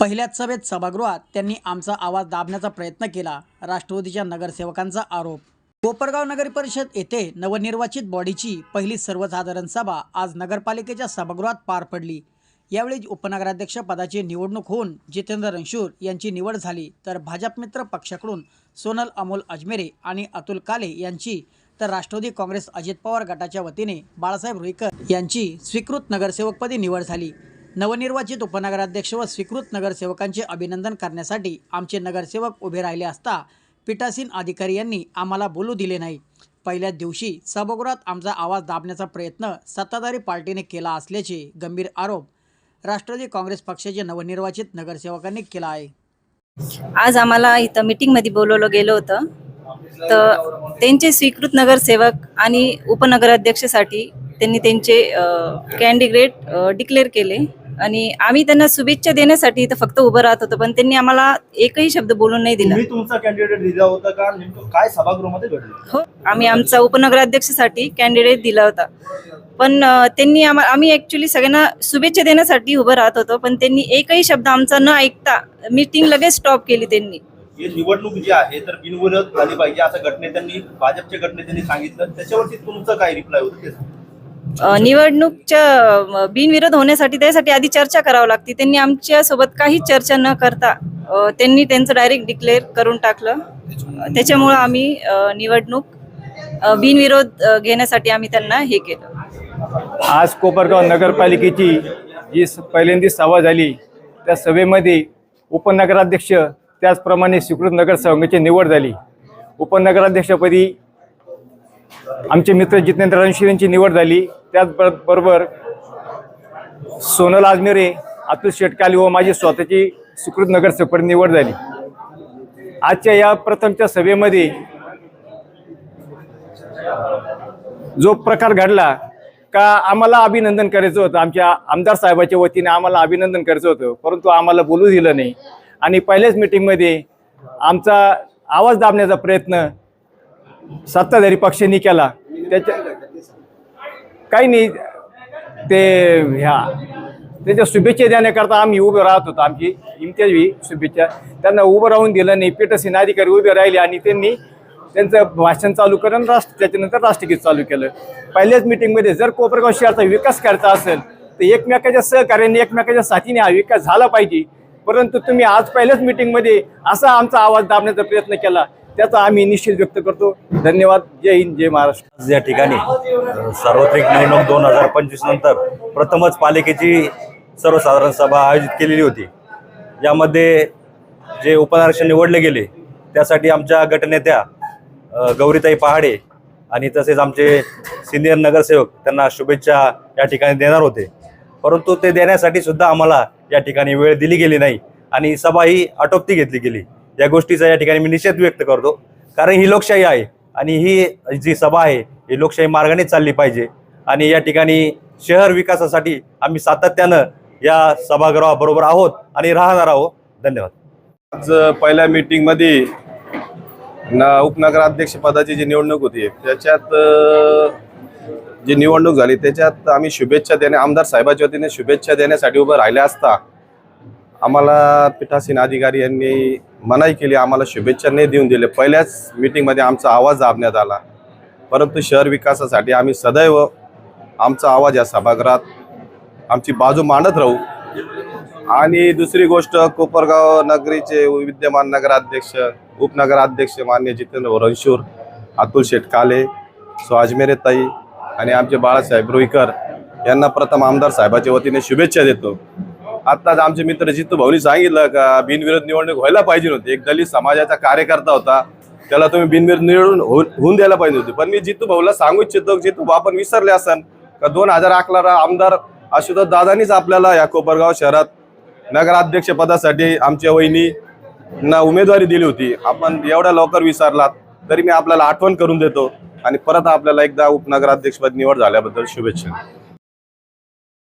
पहिल्याच सभेत सभागृहात त्यांनी आमचा आवाज दाबण्याचा प्रयत्न केला राष्ट्रवादीच्या नगरसेवकांचा आरोप. कोपरगाव नगर परिषद येथे नवनिर्वाचित बॉडीची पहिली सर्वसाधारण सभा आज नगरपालिकेच्या सभागृहात पार पडली. यावेळी उपनगराध्यक्ष पदाची निवडणूक होऊन जितेंद्र रणशूर यांची निवड झाली. तर भाजप मित्र पक्षाकडून सोनल अमोल अजमेरे आणि अतुल काले यांची तर राष्ट्रवादी काँग्रेस अजित पवार गटाच्या वतीने बाळासाहेब रुईकर यांची स्वीकृत नगरसेवकपदी निवड झाली. नवनिर्वाचित उपनगराध्यक्ष व स्वीकृत नगरसेवकांचे अभिनंदन करण्यासाठी आमचे नगरसेवक उभे राहिले असता पीठासीन अधिकारी यांनी आम्हाला बोलू दिले नाही. पहिल्याच दिवशी सभागृहात आमचा आवाज दाबण्याचा प्रयत्न सत्ताधारी पार्टीने केला असल्याचे गंभीर आरोप राष्ट्रवादी काँग्रेस पक्षाचे नवनिर्वाचित नगरसेवकांनी केला आहे. आज आम्हाला इथं मीटिंगमध्ये बोलवलं गेलं होतं. तर त्यांचे स्वीकृत नगरसेवक आणि उपनगराध्यक्षसाठी त्यांनी त्यांचे कॅन्डिडेट डिक्लेअर केले. आणि आम्ही त्यांना शुभेच्छा देण्यासाठी इथं फक्त उभं राहत होतो पण त्यांनी आम्हाला एकही शब्द बोलून नाही दिला. तुम्ही तुमचा कॅन्डिडेट दिला होता का? नेमकं काय सभागृहामध्ये घडलं? हो आम्ही आमचा उपनगराध्यक्षसाठी कॅन्डिडेट दिला होता. पण अं, त्यांनी आम्हा आम्ही ॲक्च्युली सगळ्यांना शुभेच्छा देण्यासाठी उभं राहत होतो पण त्यांनी एकही शब्द आमचा न ऐकता मीटिंग लगेच स्टॉप केली त्यांनी. ही निवडणूक जी आहे तर बिनविरोध झाली पाहिजे असं घटनेत्यांनी भाजपच्या घटनेत्यांनी सांगितलं. त्याच्यावरती तुमचं काय रिप्लाय होतं ते सांगा. निवडणूकच्या बिनविरोध होण्यासाठी त्यासाठी आधी चर्चा करावी लागते. त्यांनी आमच्यासोबत काही चर्चा न करता त्यांनी त्यांचं डायरेक्ट डिक्लेअर करून टाकलं. त्याच्यामुळं आम्ही निवडणूक बिनविरोध घेण्यासाठी आम्ही त्यांना हे केलं. आज कोपरगाव नगरपालिकेची जी स- पहिल्यांदी सभा झाली त्या सभेमध्ये उपनगराध्यक्ष त्याचप्रमाणे स्वीकृत नगरसेवकांची निवड झाली. उपनगराध्यक्षपदी आमचे मित्र जितेंद्र रणशीर यांची निवड झाली. त्याचबरोबर सोनल आजमेरे अतुल शेटकाली व माझी स्वतःची सुकृत नगरसेवक निवड झाली. आजच्या या प्रथमच्या सभेमध्ये जो प्रकार घडला का आम्हाला अभिनंदन करायचं होतं? आमच्या आमदार साहेबाच्या वतीने आम्हाला अभिनंदन करायचं होतं परंतु आम्हाला बोलू दिलं नाही. आणि पहिल्याच मिटिंगमध्ये आमचा आवाज दाबण्याचा प्रयत्न सत्ताधारी पक्षांनी केला. त्याच्या काही नाही. ते ह्या त्याच्या शुभेच्छा देण्याकरता आम्ही उभे राहत होतो. आमची इम्तियाजी शुभेच्छा. त्यांना उभं राहून दिलं नाही. पीठसीन अधिकारी उभे राहिले आणि त्यांनी त्यांचं भाषण चालू करून राष्ट्र त्याच्यानंतर राष्ट्रगीत चालू केलं. पहिल्याच मिटिंगमध्ये जर कोपरगाव शहराचा विकास करायचा असेल तर एकमेकाच्या सहकार्याने एकमेकाच्या साथीने हा विकास झाला पाहिजे. परंतु तुम्ही आज पहिल्याच मिटिंगमध्ये असा आमचा आवाज दाबण्याचा प्रयत्न केला. त्याचा आम्ही निश्चित व्यक्त करतो. धन्यवाद. जय हिंद जय महाराष्ट्र. या ठिकाणी सार्वत्रिक निवडणूक दोन हजार पंचवीस नंतर प्रथमच पालिकेची सर्वसाधारण सभा आयोजित केलेली होती. यामध्ये जे उपनारक्षण निवडले गेले त्यासाठी आमच्या गटनेत्या गौरीताई पहाडे आणि तसेच आमचे सिनियर नगरसेवक त्यांना शुभेच्छा या ठिकाणी देणार होते. परंतु ते देण्यासाठी सुद्धा आम्हाला या ठिकाणी वेळ दिली गेली नाही आणि सभा ही आटोपती घेतली गेली. या गोष्टीचा या ठिकाणी मी निषेध व्यक्त करतो. कारण ही लोकशाही आहे आणि ही जी सभा आहे ही लोकशाही मार्गाने चालली पाहिजे. आणि या ठिकाणी शहर विकासासाठी आम्ही सातत्यानं या सभागृहाबरोबर आहोत आणि राहणार आहोत. धन्यवाद. आज पहिल्या मीटिंगमध्ये ना उपनगराध्यक्षपदाची जी निवडणूक होती त्याच्यात जी निवडणूक झाली त्याच्यात आम्ही शुभेच्छा देणे आमदार साहेबाच्या वतीने शुभेच्छा देण्यासाठी उभं राहिले असता आम्हाला पीठासीन अधिकारी यांनी मनाई केली आम्हाला शुभेच्छा नाही देऊन दिले. पहिल्याच मीटिंगमध्ये आमचा आवाज दाबण्यात आला. परंतु शहर विकासासाठी आम्ही सदैव आमचा आवाज या सभागृहात आमची बाजू मांडत राहू. आणि दुसरी गोष्ट कोपरगाव नगरीचे विद्यमान नगराध्यक्ष उपनगराध्यक्ष मान्य जितेंद्र रणशूर अतुल शेटकाले सो अजमेरे ताई आणि आमचे बाळासाहेब रुईकर यांना प्रथम आमदार साहेबाच्या वतीने शुभेच्छा देतो. आत्ताच आमचे मित्र जितू भाऊनी सांगितलं का बिनविरोध निवडणूक व्हायला पाहिजे नव्हती एक दलित समाजाचा कार्यकर्ता होता. त्याला तुम्ही बिनविरोध निवडून होऊन द्यायला पाहिजे होते. पण मी जितू भाऊला सांगू इच्छितो जितू भाऊ आपण विसरले असन का दोन हजार अकरा आमदार आशुतोष दादानीच आपल्याला या कोपरगाव शहरात नगराध्यक्ष पदासाठी आमच्या वहिनी ना उमेदवारी दिली होती. आपण एवढ्या लवकर विसरलात तरी मी आपल्याला आठवण करून देतो. आणि परत आपल्याला एकदा उपनगराध्यक्षपद निवड झाल्याबद्दल शुभेच्छा.